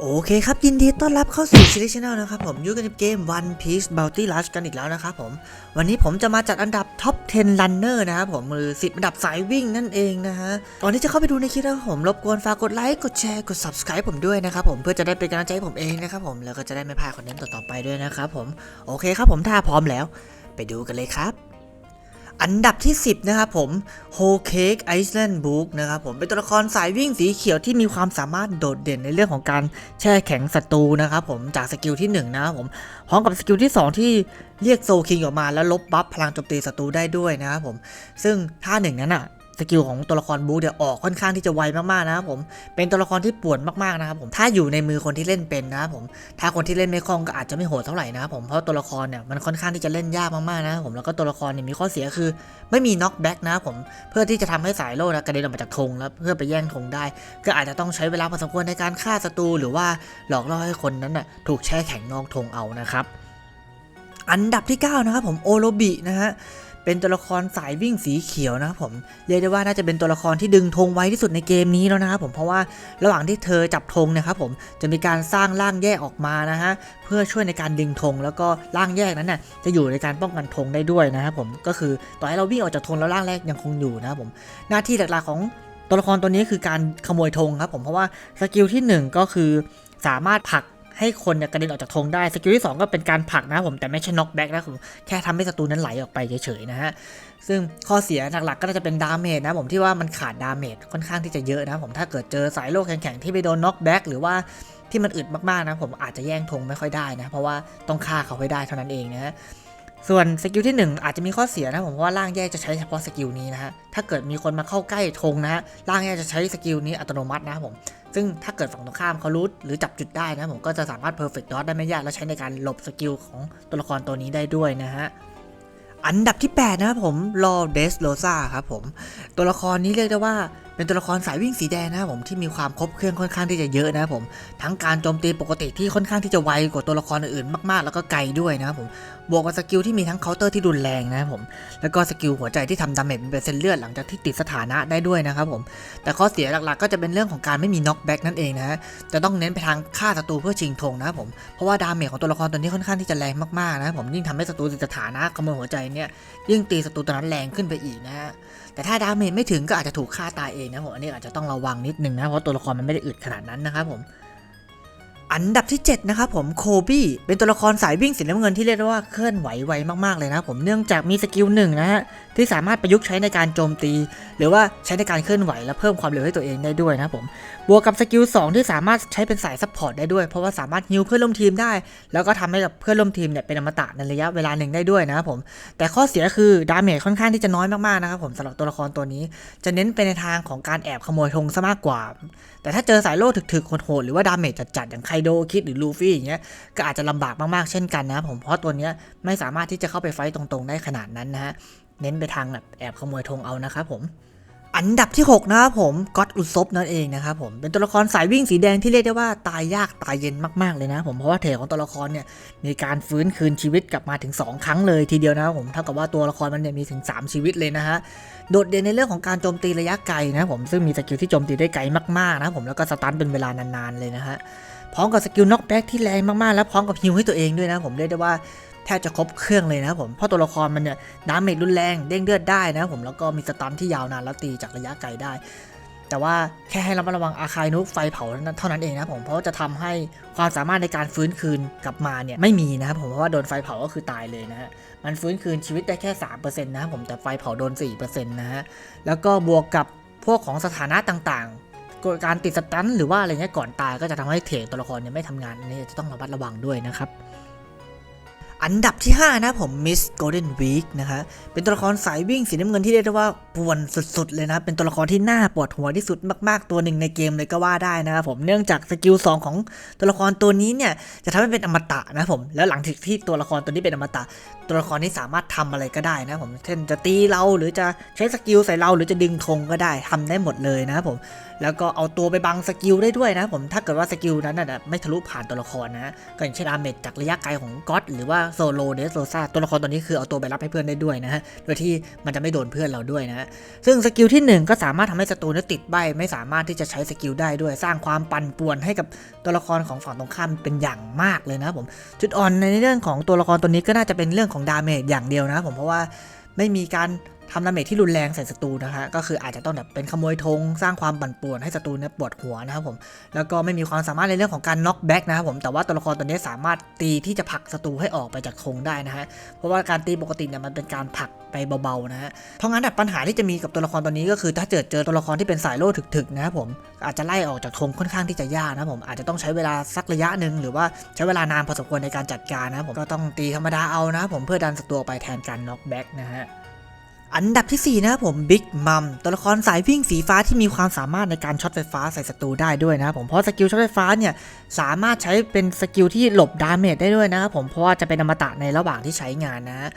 โอเคครับ ยินดีต้อนรับเข้าสู่ซีรีส์ช n นลนะครับผมยู่กันในเกม One Piece Bounty Rush กันอีกแล้วนะครับผม วันนี้ผมจะมาจัดอันดับท็อป10 Runner นะครับผมหรือ 10 อันดับสายวิ่งนั่นเองนะฮะก่อนที่จะเข้าไปดูในคลิปนะครับผมรบกวนฝากกดไลค์กดแชร์กด Subscribe ผมด้วยนะครับผมเพื่อจะได้เป็นกำลังใจให้ผมเองนะครับผมแล้วก็จะได้ไม่พลาดคอนเทนต์ต่อๆไปด้วยนะครับผมโอเคครับผมถ้าพร้อมแล้ว ไปดูกันเลยครับ อันดับที่ 10 นะครับผม Whole Cake Island Book นะครับผมเป็นตัวละครสายวิ่งสีเขียวที่มีความสามารถโดดเด่นในเรื่องของการแช่แข็งศัตรูนะครับผมจากสกิลที่ 1 นะครับผมพร้อมกับสกิลที่ 2 ที่เรียกโซคิงออกมาแล้วลบบัฟพลังโจมตีศัตรูได้ด้วยนะครับผมซึ่งท่าหนึ่งนั้นอะ สกิลของตัวละครบูเดี๋ยออกค่อนข้างที่จะไวมากๆนะครับผมเป็นตัวละครที่ป่วนมากๆนะครับผมถ้าอยู่ในมือคนที่เล่นเป็นนะครับผมถ้าคนที่เล่นไม่คล่องก็อาจจะไม่โหดเท่าไหร่นะครับผมเพราะตัวละครเนี่ยมันค่อนข้างที่จะเล่นยากมากๆนะครับผมแล้วก็ตัวละครเนี่ยมีข้อเสียคือไม่มีน็อกแบ็กนะครับผมเพื่อที่จะทำให้สายโล่นะกระเด็นออกมาจากธงแล้วเพื่อไปแย่งธงได้ ก็อาจจะต้องใช้เวลาพอสมควรในการฆ่าศัตรูหรือว่าหลอกล่อให้คนนั้นน่ะถูกแช่แข็งนอกธงเอานะครับอันดับที่ 9 นะครับผมโอโรบินะฮะ เป็นตัวละครสายวิ่งสีเขียวนะครับผมเรียกได้ว่าน่าจะเป็นตัวละครที่ดึงธงไวที่สุดในเกมนี้แล้วนะครับผมเพราะว่าระหว่างที่เธอจับธงเนะครับผมจะมีการสร้างร่างแยกออกมานะฮะเพื่อช่วยในการดึงธงแล้วก็ร่างแยกนั้นน่ะจะอยู่ในการป้องกันธงได้ด้วยนะครับผมก็คือต่อให้เราวิ่งออกจากธงแล้วร่างแรกยังคงอยู่นะครับผมหน้าที่หลักๆของตัวละครตัวนี้คือการขโมยธงครับผมเพราะว่าสกิลที่หนึ่งก็คือสามารถผลัก ให้คนเนี่ยกระเด็นออกจากธงได้ สกิลที่ 2 ก็เป็นการผลักนะผมแต่ไม่ใช่น็อกแบ็กนะครับผมแค่ทำให้ศัตรูนั้นไหลออกไปเฉยๆนะฮะ ซึ่งข้อเสียหลักๆก็จะเป็นดาเมจนะผมที่ว่ามันขาดดาเมจค่อนข้างที่จะเยอะนะผมถ้าเกิดเจอสายโลกแข็งๆที่ไปโดนน็อกแบ็กหรือว่าที่มันอึดมากๆนะผมอาจจะแย่งธงไม่ค่อยได้นะเพราะว่าต้องฆ่าเขาให้ได้เท่านั้นเองนะฮะส่วนสกิลที่ 1 อาจจะมีข้อเสียนะผมเพราะว่าร่างแยกจะใช้เฉพาะสกิลนี้นะฮะถ้าเกิดมีคนมาเข้าใกล้ธงนะฮะร่างแยกจะใช้สกิลนี้อัตโนมัตินะผม ซึ่งถ้าเกิดฝั่งตรงข้ามเขารู้หรือจับจุดได้นะผมก็จะสามารถ perfect dot ได้ไม่ยาก และใช้ในการหลบสกิลของตัวละครตัวนี้ได้ด้วยนะฮะอันดับที่ 8 นะครับผมลอเดสโลซาครับผม ตัวละครนี้เรียกได้ว่า เป็นตัวละครสายวิ่งสีแดงนะครับผมที่มีความครบเครื่องค่อนข้างที่จะเยอะนะครับผมทั้งการโจมตีปกติที่ค่อนข้างที่จะไวกว่าตัวละครอื่นๆมากๆ แล้วก็ไกลด้วยนะครับผมบวกกับสกิลที่มีทั้งเคาน์เตอร์ที่รุนแรงนะครับผมแล้วก็สกิลหัวใจที่ทำดาเมจเป็นเส้นเลือดหลังจากที่ติดสถานะได้ด้วยนะครับผมแต่ข้อเสียหลักๆ ก็จะเป็นเรื่องของการไม่มีน็อกแบ็กนั่นเองนะฮะจะต้องเน้นไปทางฆ่าศัตรูเพื่อชิงธงนะครับผมเพราะว่าดาเมจของตัวละครตัวนี้ค่อนข้างที่จะแรงมากๆนะครับผมยิ่งทำให้ศัตรูติดสถานะขโมยหัวใจเนี่ยยิ่งตีศัตรูตัวนั้นแรงขึ้นไปอีกนะฮะ แต่ถ้าดาเมจไม่ถึงก็อาจจะถูกฆ่าตายเองนะผมอันนี้อาจจะต้องระวังนิดนึงนะเพราะตัวละครมันไม่ได้อึดขนาดนั้นนะครับผม อันดับที่ 7 นะครับผมโคบี้เป็นตัวละครสายวิ่งสีน้ำเงินที่เรียกได้ว่าเคลื่อนไหวไวมากๆเลยนะผมเนื่องจากมีสกิลหนึ่งนะฮะที่สามารถประยุกต์ใช้ในการโจมตี หรือว่าใช้ในการเคลื่อนไหวและเพิ่มความเร็วให้ตัวเองได้ด้วยนะผมบวกกับสกิล2ที่สามารถใช้เป็นสายซัพพอร์ตได้ด้วย เพราะว่าสามารถฮิวเพื่อนร่วมทีมได้ แล้วก็ทำให้กับเพื่อนร่วมทีมเนี่ยเป็นอมตะในระยะเวลาหนึ่งได้ด้วยนะครับผมแต่ข้อเสียคือดาเมจค่อนข้างที่จะน้อยมากๆนะครับผมสำหรับตัวละครตัวนี้ จะเน้นไปในทางของการแอบขโมยธงซะมากกว่า แต่ถ้าเจอสายโล่ถึกๆโหดหรือว่าดาเมจจัดๆอย่างไคโดคิดหรือลูฟี่อย่างเงี้ยก็อาจจะลำบากมากๆเช่นกันนะครับผมเพราะตัวเนี้ยไม่สามารถที่จะเข้าไปไฟต์ตรงๆ ได้ขนาดนั้นนะฮะเน้นไปทางแบบแอบขโมยธงเอานะครับผมอันดับที่ 6 นะครับผมก็อตอุซบนั่นเองนะครับผมเป็นตัวละครสายวิ่งสีแดงที่เรียกได้ว่าตายยากตายเย็นมากๆเลยนะผมเพราะว่าเทของตัวละครเนี่ยมีการฟื้นคืนชีวิตกลับมาถึง 2 ครั้งเลยทีเดียวนะครับผมเท่ากับว่าตัวละครมันเนี่ยมีถึง 3 ชีวิตเลยนะฮะโดดเด่นในเรื่องของการโจมตีระยะไกลนะผมซึ่งมีสกิลที่โจมตีได้ไกลมากๆนะผมแล้วก็สตันเป็นเวลานานๆเลยนะฮะ พร้อมกับสกิลน็อกแบ็กที่แรงมากๆ แล้วพร้อมกับฮิวให้ตัวเองด้วยนะ ผมเรียกได้ว่าแทบจะครบเครื่องเลยนะผม เพราะตัวละครมันเนี่ยดาเมจรุนแรงเด้งเลือดได้นะผมแล้วก็มีสตันที่ยาวนานแล้วตีจากระยะไกลได้ แต่ว่าแค่ให้ระมัดระวังอาคายนุกไฟเผาเท่านั้นเองนะผมเพราะจะทำให้ความสามารถในการฟื้นคืนกลับมาเนี่ยไม่มีนะครับผมเพราะว่าโดนไฟเผาก็คือตายเลยนะฮะมันฟื้นคืนชีวิตได้แค่3%นะครับผมแต่ไฟเผาโดน4%นะฮะแล้วก็บวกกับพวกของสถานะต่างๆ การติดสตันหรือว่าอะไรเงี้ยก่อนตายก็จะทำให้เทรดตัวละครเนี่ยไม่ทำงานอันนี้จะต้องระมัดระวังด้วยนะครับ อันดับที่ 5 นะผมมิสโกลเด้นวีคนะคะเป็นตัวละครสายวิ่งสีน้ำเงินที่เรียกได้ว่า ป่วนสุดๆ เลยนะ เป็นตัวละครที่น่าปวดหัวที่สุดมาก ๆ ตัวหนึ่งในเกมเลยก็ว่าได้นะครับผม เนื่องจากสกิล2ของตัวละครตัวนี้เนี่ยจะทำให้เป็นอมตะนะผม แล้วหลังจากที่ตัวละครตัวนี้เป็นอมตะ ตัวละครนี้สามารถทำอะไรก็ได้นะผม เช่นจะตีเราหรือจะใช้สกิลใส่เราหรือจะดึงธงก็ได้ทำได้หมดเลยนะครับผม แล้วก็เอาตัวไปบังสกิลได้ด้วยนะผม ถ้าเกิดว่าสกิลนั้นน่ะไม่ทะลุผ่านตัวละครนะก็อย่างเช่นดาเมจจากระยะไกลของก็อตหรือว่าโซโลเดสโซซาตัวละครตัวนี้คือเอาตัวไปรับให้เพื่อนได้ด้วยนะฮะ โดยที่มันจะไม่โดนเพื่อนเราด้วยนะซึ่งสกิลที่หนึ่งก็สามารถทำให้ศัตรูนั้นติดใบ ไม่สามารถที่จะใช้สกิลได้ด้วย สร้างความปั่นป่วนให้กับตัวละครของฝั่งตรงข้ามเป็นอย่างมากเลยนะผม จุดอ่อนในเรื่องของตัวละครตัวนี้ก็น่าจะเป็นเรื่องของดาเมจอย่างเดียวนะครับผมเพราะว่าไม่มีการ ทำดาเมจที่รุนแรงใส่ศัตรูนะฮะก็คืออาจจะต้องแบบเป็นขโมยธงสร้างความปั่นป่วนให้ศัตรูเนี่ยปวดหัวนะครับผมแล้วก็ไม่มีความสามารถในเรื่องของการน็อกแบ็กนะครับผมแต่ว่าตัวละครตัวนี้สามารถตีที่จะผลักศัตรูให้ออกไปจากธงได้นะฮะเพราะว่าการตีปกติเนี่ยมันเป็นการผลักไปเบาๆนะฮะเพราะงั้นแบบปัญหาที่จะมีกับตัวละครตัวนี้ก็คือถ้าเจอเจอตัวละครที่เป็นสายโล่ถึกๆนะครับผมอาจจะไล่ออกจากธงค่อนข้างที่จะยากนะครับผมอาจจะต้องใช้เวลาสักระยะหนึ่งหรือว่าใช้เวลานานพอสมควรในการจัดการนะครับผมก็ต้องตีธรรมดาเอานะครับผมเพื่อดันศัตรูไปแทนการน็อกแบ็กนะฮะ อันดับที่ 4 นะครับผมบิ๊กมัมตัวละครสายวิ่งสีฟ้าที่มีความสามารถในการช็อตไฟฟ้าใส่ศัตรูได้ด้วยนะครับผมเพราะสกิลช็อตไฟฟ้าเนี่ยสามารถใช้เป็นสกิลที่หลบดาเมจได้ด้วยนะครับผมเพราะว่าจะเป็นอมตะในระหว่างที่ใช้งานนะ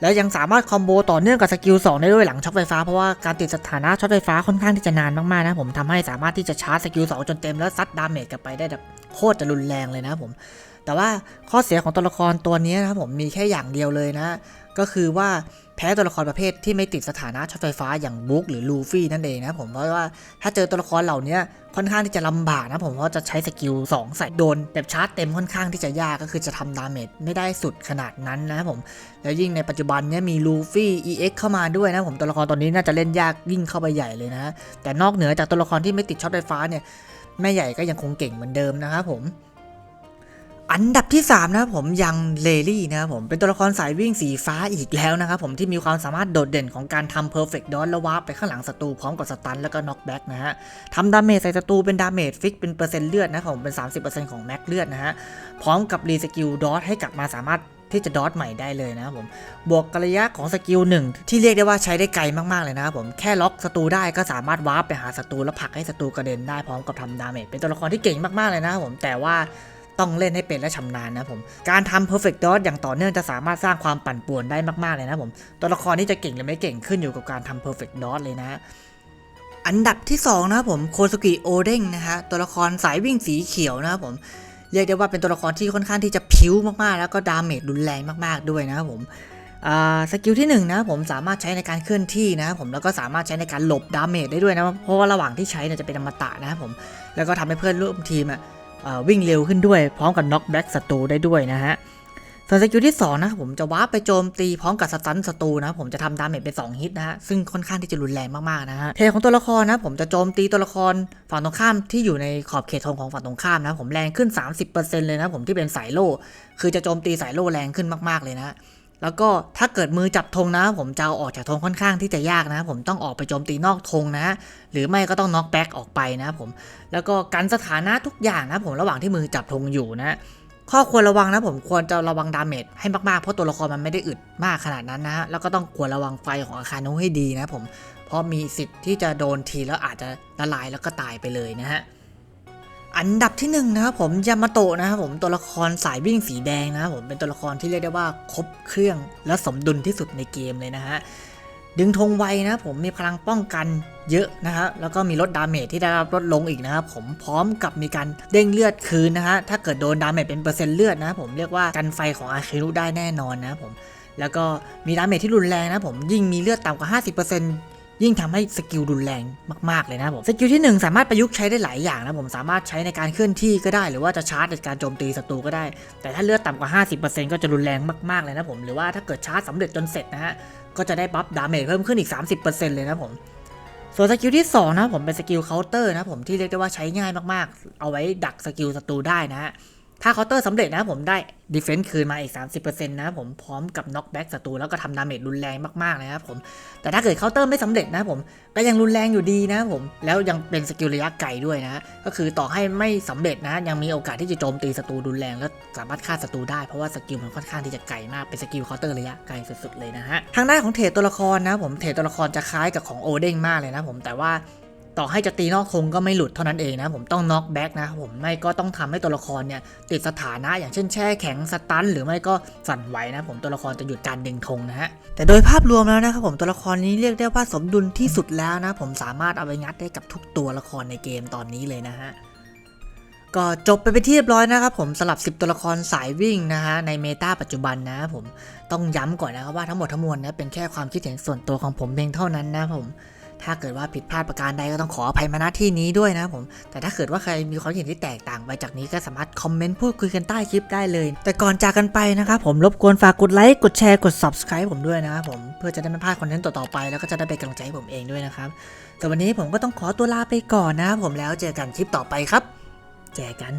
แล้วยังสามารถคอมโบต่อเนื่องกับสกิล2ได้ด้วยหลังช็อตไฟฟ้าเพราะว่าการติดสถานะช็อตไฟฟ้าค่อนข้างที่จะนานมากๆนะผมทำให้สามารถที่จะชาร์จสกิล2จนเต็มแล้วซัดดาเมจกลับไปได้แบบโคตรจะรุนแรงเลยนะผมแต่ว่าข้อเสียของตัวละครตัวนี้นะครับผมมีแค่อย่างเดียวเลยนะ ก็คือว่า พ้ตัวละครประเภทที่ไม่ติดสถานะช็อตไฟฟ้าอย่างบุ๊กหรือลูฟี่นั่นเองนะผมเพราะว่าถ้าเจอตัวละครเหล่านี้ค่อนข้างที่จะลำบากนะผมเพราะจะใช้สกิล2ใส่โดนแบบชาร์จเต็มค่อนข้างที่จะยากก็คือจะทำดาเมจไม่ได้สุดขนาดนั้นนะผม แล้วยิ่งในปัจจุบันเนี้ยมีลูฟี่ EX เข้ามาด้วยนะผมตัวละครตัวนี้น่าจะเล่นยากยิ่งเข้าไปใหญ่เลยนะแต่นอกเหนือจากตัวละครที่ไม่ติดช็อตไฟฟ้าเนี่ยแม่ใหญ่ก็ยังคงเก่งเหมือนเดิมนะครับผม อันดับที่ 3 นะครับผมยังเลลี่นะครับผมเป็นตัวละครสายวิ่งสีฟ้าอีกแล้วนะครับผมที่มีความสามารถโดดเด่นของการทำ perfect dodge แล้วาร์ปไปข้างหลังศัตรูพร้อมกับสตันแล้วก็ knock back นะฮะทำดาเมจใส่ศัตรูเป็นดาเมจฟิกเป็นเปอร์เซ็นต์เลือดนะครับผมเป็น 30%ของแม็กเลือดนะฮะพร้อมกับรีสกิลดอทให้กลับมาสามารถที่จะดอทใหม่ได้เลยนะครับผม บวกกระยะของสกิลหนึ่งที่เรียกได้ว่าใช้ได้ไกลมากๆเลยนะครับผม แค่ล็อกศัตรูได้ก็สามารถวาร์ปไปหาศัตรูแล้วผลักให้ศัตรูกระเด็นได้พร้อมกับทำดาเมจเป็นตัวละครที่เก่งมากๆเลยนะครับผมแต่ว่า ต้องเล่นให้เป็นและชำนาญนะผม การทำ perfect dodge อย่างต่อเนื่องจะสามารถสร้างความปั่นป่วนได้มากๆเลยนะผม ตัวละครที่จะเก่งหรือไม่เก่งขึ้นอยู่กับการทำ perfect dodge เลยนะอันดับที่ 2 นะครับผมโคสุกิโอเด้งนะฮะตัวละครสายวิ่งสีเขียวนะครับผมเรียกได้ว่าเป็นตัวละครที่ค่อนข้างที่จะพิ้วมากๆ แล้วก็ดาเมจรุนแรงมากๆด้วยนะครับผมสกิลที่1นะครับผมสามารถใช้ในการเคลื่อนที่นะครับผมแล้วก็สามารถใช้ในการหลบดาเมจได้ด้วยนะเพราะว่าระหว่างที่ใช้เนี่ยจะเป็นอมตะนะครับผมแล้วก็ทำให้เพื่อนร่วมทีมอะเอ่อ วิ่งเร็วขึ้นด้วย พร้อมกับน็อกแบ็กศัตรูได้ด้วยนะฮะส่วนสกิลที่2นะผมจะวาร์ปไปโจมตีพร้อมกับสตันศัตรูนะผมจะทำดาเมจเป็น2ฮิตนะฮะซึ่งค่อนข้างที่จะรุนแรงมากๆนะฮะเทของตัวละครนะผมจะโจมตีตัวละครฝั่งตรงข้ามที่อยู่ในขอบเขตธงของฝั่งตรงข้ามนะผมแรงขึ้น 30%เลยนะผมที่เป็นสายโล่คือจะโจมตีสายโล่แรงขึ้นมากๆเลยนะ แล้วก็ถ้าเกิดมือจับธงนะ ผมจะเอาออกจากธงค่อนข้างที่จะยากนะ ผมต้องออกไปโจมตีนอกธงนะ หรือไม่ก็ต้องน็อกแบ็กออกไปนะผม แล้วก็กันสถานะทุกอย่างนะ ผมระหว่างที่มือจับธงอยู่นะข้อควรระวังนะผมควรจะระวังดาเมจให้มากๆ เพราะตัวละครมันไม่ได้อึดมากขนาดนั้นนะฮะแล้วก็ต้องควรระวังไฟของอาคารนู้ให้ดีนะผม เพราะมีสิทธิ์ที่จะโดนทีแล้วอาจจะละลายแล้วก็ตายไปเลยนะฮะ อันดับที่หนึ่งนะครับผมยามาโตะนะครับผมตัวละครสายวิ่งสีแดงนะครับผมเป็นตัวละครที่เรียกได้ว่าครบเครื่องและสมดุลที่สุดในเกมเลยนะฮะดึงธงไวนะผมมีพลังป้องกันเยอะนะครับแล้วก็มีลดดาเมจที่ได้รับลดลงอีกนะครับผมพร้อมกับมีการเด้งเลือดคืนนะฮะถ้าเกิดโดนดาเมจเป็นเปอร์เซ็นต์เลือดนะผมเรียกว่ากันไฟของอาคิรุได้แน่นอนนะผมแล้วก็มีดาเมจที่รุนแรงนะผมยิ่งมีเลือดต่ำกว่า 50%ยิ่ ยิ่งทำให้สกิลรุนแรงมากๆเลยนะผมสกิลที่ 1 สามารถประยุกต์ใช้ได้หลายอย่างนะผมสามารถใช้ในการเคลื่อนที่ก็ได้หรือว่าจะชาร์จในการโจมตีศัตรูก็ได้ แต่ถ้าเลือดต่ำกว่า 50%ก็จะรุนแรงมากๆเลยนะผมหรือว่าถ้าเกิดชาร์จสำเร็จจนเสร็จนะฮะก็จะได้บัฟดาเมจเพิ่มขึ้นอีก 30%เลยนะผมส่วนสกิลที่2นะผมเป็นสกิลเคาน์เตอร์นะผมที่เรียกได้ว่าใช้ง่ายมากๆ เอาไว้ดักสกิลศัตรูได้นะฮะ ถ้าเคาน์เตอร์สำเร็จนะผมได้ดีเฟนซ์คืนมาอีก 30%นะผมพร้อมกับน็อกแบ็กศัตรูแล้วก็ทำดาเมจรุนแรงมากๆเลยนะครับผมแต่ถ้าเกิดเคาน์เตอร์ไม่สำเร็จนะผมก็ยังรุนแรงอยู่ดีนะผมแล้วยังเป็นสกิลระยะไกลด้วยนะก็คือต่อให้ไม่สำเร็จนะ ยังมีโอกาสที่จะโจมตีศัตรูรุนแรงและสามารถฆ่าศัตรูได้เพราะว่าสกิลมันค่อนข้างที่จะไกลมากเป็นสกิลเคาน์เตอร์ระยะไกลสุดๆเลยนะฮะทางด้านของเทรดตัวละครนะผมเทรดตัวละครจะคล้ายกับของโอเด้งมากเลยนะผมแต่ว่า ต่อให้จะตีนอกธงก็ไม่หลุดเท่านั้นเองนะ ผมต้องน็อกแบ็กนะผมไม่ก็ต้องทำให้ตัวละครเนี่ยติดสถานะอย่างเช่นแช่แข็งสตันหรือไม่ก็สั่นไหวนะผมตัวละครจะหยุดการดึงธงนะฮะแต่โดยภาพรวมแล้วนะครับผมตัวละครนี้เรียกได้ว่าสมดุลที่สุดแล้วนะ ผมสามารถเอาไปงัดได้กับทุกตัวละครในเกมตอนนี้เลยนะฮะก็จบไปเป็นที่เรียบร้อยนะครับผมสลับ 10 ตัวละครสายวิ่งนะฮะในเมตาปัจจุบันนะผมต้องย้ำก่อนนะครับว่าทั้งหมดทั้งมวลนะเป็นแค่ความคิดเห็นส่วนตัวของผมเพียงเท่านั้นนะผม ถ้าเกิดว่าผิดพลาดประการใดก็ต้องขออภัยมาณที่นี้ด้วยนะครับผม แต่ถ้าเกิดว่าใครมีความเห็นที่แตกต่างไปจากนี้ก็สามารถคอมเมนต์พูดคุยกันใต้คลิปได้เลย แต่ก่อนจากกันไปนะครับผมรบกวนฝากกดไลค์กดแชร์กด subscribe ผมด้วยนะครับผมเพื่อจะได้ไม่พลาดคอนเทนต์ต่อๆไปแล้วก็จะได้เป็นกำลังใจให้ผมเองด้วยนะครับแต่วันนี้ผมก็ต้องขอตัวลาไปก่อนนะครับผมแล้วเจอกันคลิปต่อไปครับเจอกัน